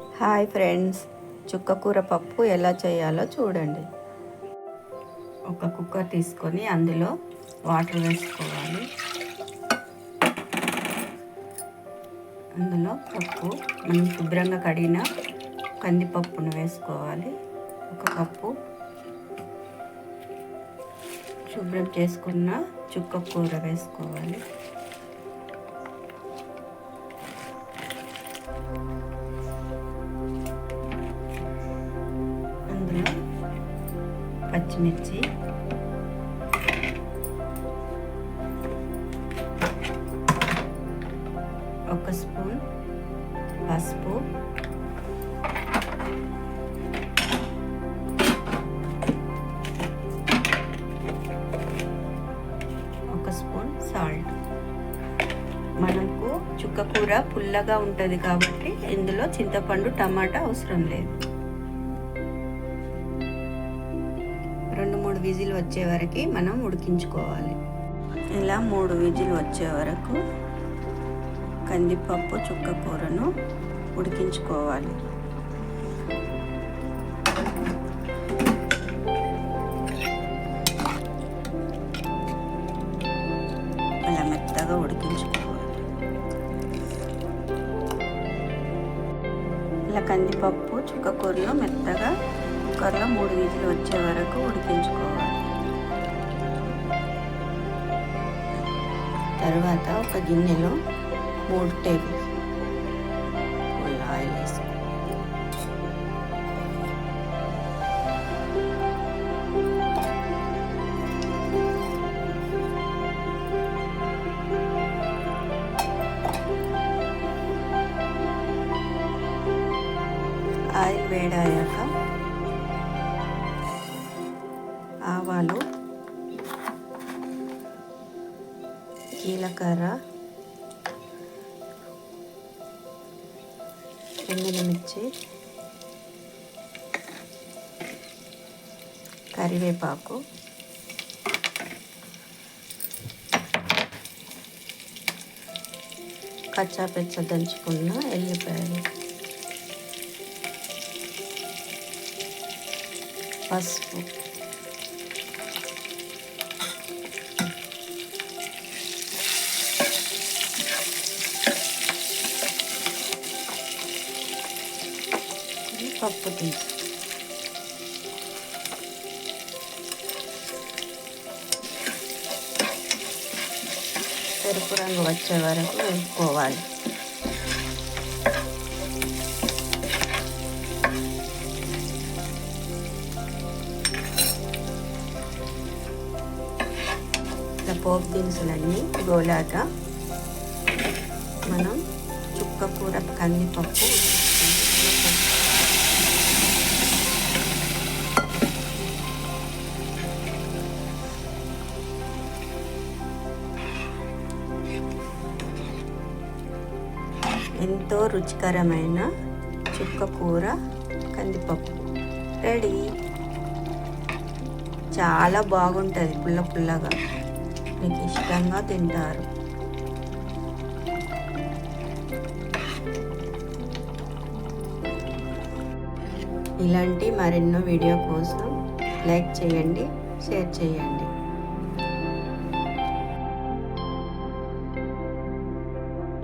Hi friends చుక్కకూర పప్పు ఎలా చేయాలో చూడండి. ఒక కుక్కర్ తీసుకొని అందులో వాటర్ వేసుకోవాలి. అందులో పప్పు మనం శుభ్రంగా కడిగిన కందిపప్పును వేసుకోవాలి. ఒక కప్పు శుభ్రం చేసుకున్న చుక్క కూర వేసుకోవాలి. పచ్చిమిర్చి. ఒక స్పూన్ పసుపు. ఒక స్పూన్ సాల్ట్. మనకు చుక్క కూర పుల్లగా ఉంటుంది కాబట్టి ఇందులో చింతపండు టమాటా అవసరం లేదు. విజిల్ వచ్చే వరకు మనం ఉడికించుకోవాలి. ఇలా మూడు విజిల్ వచ్చే వరకు కందిపప్పు చుక్క కూరను ఉడికించుకోవాలి. అలా మెత్తగా ఉడికించుకోవాలి. ఇలా కందిపప్పు చుక్క కూరలో మెత్తగా కుక్కర్లో మూడు విజిల్ వచ్చే వరకు ఉడికి తర్వాత ఒక గిన్నెలో మూడు టేబుల్ స్పూన్ల ఆయిల్ వేసుకో ఆయిల్ వేడాయాక ఆవాలు జీలకర్ర మిర్చి కరివేపాకు కచ్చాపెచ్చ దంచుకున్న ఎల్లిపాయలు పసుపు పప్పు తీసి ఎరుపు రంగు వచ్చే వరకు వేసుకోవాలి ఇలా పోపు దినుసులన్నీ గోలాక మనం చుక్క కూర కందిపప్పు ఎంతో రుచికరమైన చుక్క కూర కందిపప్పు. రెడీ? చాలా బాగుంటుంది పుల్ల పుల్లగా. మీకు ఇష్టంగా తింటారు. ఇలాంటి మరెన్నో వీడియో కోసం లైక్ చేయండి షేర్ చేయండి.